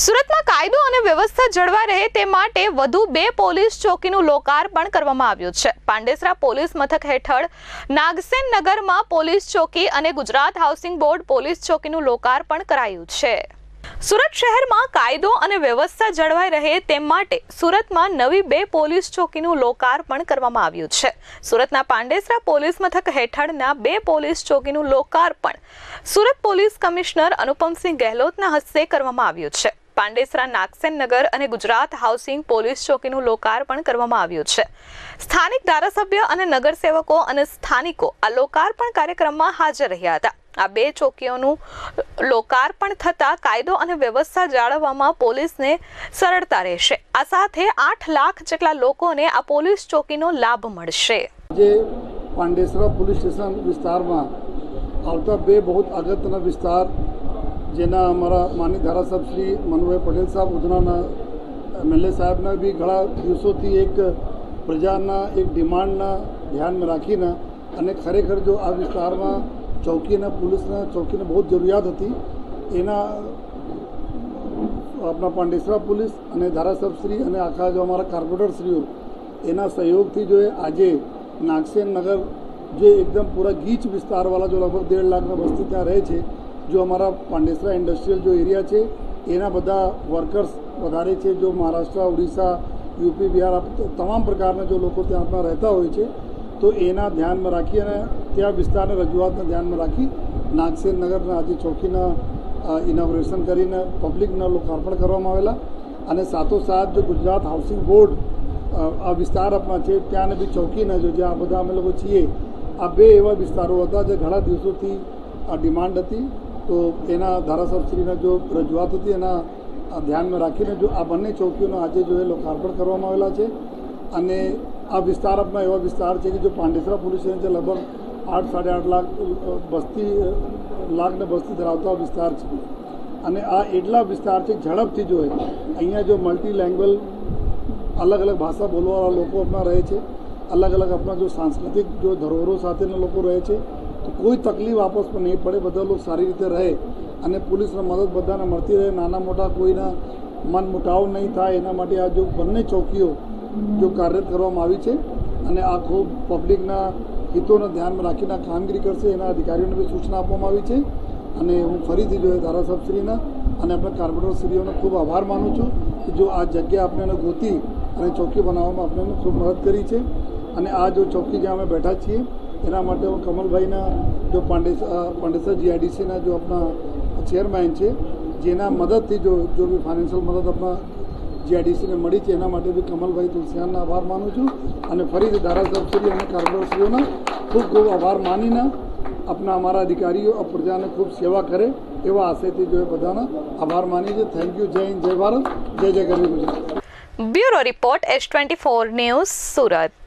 સુરતમાં કાયદો અને વ્યવસ્થા જળવાઈ રહે તે માટે વધુ બે પોલીસ ચોકીનું લોકાર્પણ કરવામાં આવ્યું છે. પાંડેસરા પોલીસ મથક હેઠળ નાગસેન નગરમાં પોલીસ ચોકી અને ગુજરાત હાઉસિંગ બોર્ડ પોલીસ ચોકીનું લોકાર્પણ કરાયું છે. સુરત શહેરમાં કાયદો અને વ્યવસ્થા જળવાઈ રહે તે માટે સુરતમાં નવી બે પોલીસ ચોકીનું લોકાર્પણ કરવામાં આવ્યું છે. સુરતના પાંડેસરા પોલીસ મથક હેઠળના બે પોલીસ ચોકીનું લોકાર્પણ સુરત પોલીસ કમિશનર અનુપમસિંહ ગહેલોતના હસ્તે કરવામાં આવ્યું છે. પાંડેસરા નાગસેન નગર અને ગુજરાત હાઉસિંગ પોલીસ ચોકીનું લોકાર્પણ કરવામાં આવ્યું છે. સ્થાનિક ધારાસભ્ય અને નગરસેવકો અને સ્થાનિકો આ લોકાર્પણ કાર્યક્રમમાં હાજર રહ્યા હતા. આ બે ચોકીઓનું લોકાર્પણ થતાં કાયદો અને વ્યવસ્થા જાળવવામાં પોલીસને સરળતા રહેશે. આ સાથે આઠ લાખ જેટલા લોકોને આ પોલીસ ચોકીનો લાભ મળશે. જે પાંડેસરા પોલીસ સ્ટેશન વિસ્તારમાં આવતા બે બહુ અગત્યના વિસ્તાર જેના અમારા માની ધારાસભ્ય શ્રી મનુભાઈ પટેલ સાહેબ, ઉધનાના એમએલએ સાહેબના બી ઘણા દિવસોથી એક પ્રજાના એક ડિમાન્ડના ધ્યાનમાં રાખીને અને ખરેખર જો આ વિસ્તારમાં ચોકી અને પોલીસના, ચોકીને બહુ જરૂરિયાત હતી. એના આપણા પાંડેસરા પોલીસ અને ધારાસભશ્રી અને આખા જો અમારા કાર્પોરેટરશ્રીઓ એના સહયોગથી જો આજે નાગસેન નગર જે એકદમ પૂરા ગીચ વિસ્તારવાળા, જો લગભગ દેઢ લાખના વસ્તી ત્યાં રહે છે જો અમારા પાંડેસરા ઇન્ડસ્ટ્રીયલ જો એરિયા છે, એના બધા વર્કર્સ વધારે છે, જો મહારાષ્ટ્ર, ઓડિશા યુપી બિહાર તમામ પ્રકારના જો લોકો ત્યાં રહેતા હોય છે, તો એના ધ્યાનમાં રાખી અને ત્યાં વિસ્તારની રજૂઆતને ધ્યાનમાં રાખી નાગસેન નગરના આજે ચોકીના ઇનોગ્રેશન કરીને પબ્લિકના લોકાર્પણ કરવામાં આવેલા. અને સાથોસાથ જો ગુજરાત હાઉસિંગ બોર્ડ આ વિસ્તાર આપણા છે, ત્યાંને બી ચોકીને જો જ્યાં બધા અમે લોકો છીએ, આ બે એવા વિસ્તારો હતા જે ઘણા દિવસોથી આ ડિમાન્ડ હતી. તો એના ધારાસભશ્રીના જો રજૂઆત હતી એના ધ્યાનમાં રાખીને જો આ બંને ચોકીઓનો આજે જો એ લોકાર્પણ કરવામાં આવેલા છે અને આ વિસ્તાર આપણા એવા વિસ્તાર છે કે જો પાંડેસરા પોલીસ સ્ટેશન લગભગ આઠ સાડા આઠ લાખ અ, વસ્તી લાખને વસ્તી ધરાવતા વિસ્તાર છે. અને આ એટલા વિસ્તાર છે ઝડપથી જો અહીંયા જો મલ્ટી લેંગ્વેજ અલગ અલગ ભાષા બોલવાવાળા લોકો આપણા રહે છે અલગ અલગ આપણા જો સાંસ્કૃતિક જો ધરોહરો સાથેના લોકો રહે છે તો કોઈ તકલીફ આપસમાં નહીં પડે, બધા લોકો સારી રીતે રહે અને પોલીસને મદદ બધાને મળતી રહે. નાના મોટા કોઈના મન મુટાવ નહીં થાય, એના માટે આ જો બંને ચોકીઓ જો કાર્યરત કરવામાં આવી છે અને આ ખૂબ પબ્લિકના હિતોને ધ્યાનમાં રાખીને કામગીરી કરશે, એના અધિકારીઓને બી સૂચના આપવામાં આવી છે. અને હું ફરીથી જો એ ધારાસભ્યશ્રીના અને આપણા કાર્પોરેટરશ્રીઓનો ખૂબ આભાર માનું છું કે જો આ જગ્યા આપણે એને ગોતી અને ચોકી બનાવવામાં આપણે ખૂબ મદદ કરી છે. અને આ જો ચોકી જ્યાં અમે બેઠા છીએ એના માટે હું કમલભાઈના જો પાંડેસર પાંડેસર જીઆઈડીસીના જો આપણા ચેરમેન છે, જેના મદદથી જો જો બી ફાઇનાન્શિયલ મદદ આપણા જીઆઈડીસીને મળી છે, એના માટે બી કમલભાઈ તુલસિયાનના આભાર માનું છું. અને ફરીથી ધારાસભ્યશ્રી અને કાર્પોરેટરશ્રીઓના ખૂબ ખૂબ આભાર માનીને આપણા અમારા અધિકારીઓ, આ પ્રજાને ખૂબ સેવા કરે એવા આશયથી જો એ બધાના આભાર માની છે થેન્ક યુ જય હિન્દ, જય ભારત. જય જય ગરવી Gujarat. Bureau report, S twenty four news Surat.